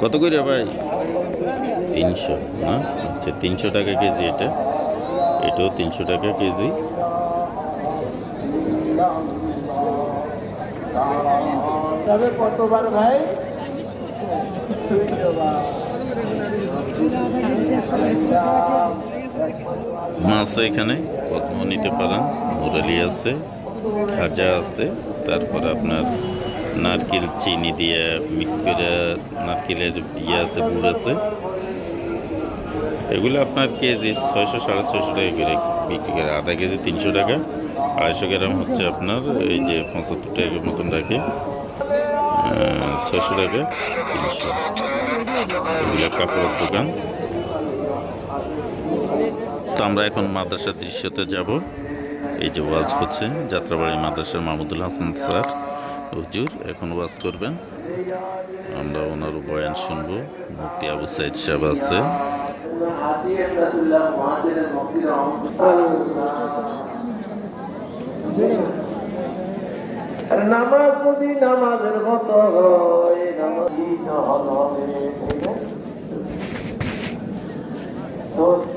কত করে ভাই? তিনশো না? আচ্ছা তিনশো টাকা কেজি এটা। এটাও তিনশো টাকা কেজি। তবে কতবার ভাই? মাছ এখানে পদ্ম নিতে পারেন। মুরালি আছে খাজা আছে তারপর আপনার নারকেল চিনি দিয়ে মিক্স করে নারকেলের ইয়ে আছে, গুড় আছে। এগুলো আপনার কেজি ছয়শো, সাড়ে ছয়শো টাকা করে বিক্রি করে। আধা কেজি তিনশো টাকা। আড়াইশো গ্রাম হচ্ছে আপনার এই যে পঁচাত্তর টাকার মতন রাখে। ছয়শো টাকা, তিনশো। এগুলো কাপড়ের দোকান। তো আমরা এখন মাদ্রাসার দৃশ্যতে যাব। এই যে ওয়াজ হচ্ছে, যাত্রাবাড়ি মাদ্রাসার মাহমুদুল হাসান স্যার। হুজুর, এখন ওয়াজ করবেন। আমরা ওনার বয়ান শুনব। মুক্তি আবু সাইদ সাহেব আছে। দোস্ত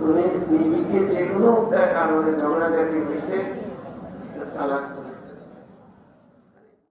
উনি বিবিকে যে কোনো একটা কারণে ঝগড়াঝাটি হয়েছে তালাক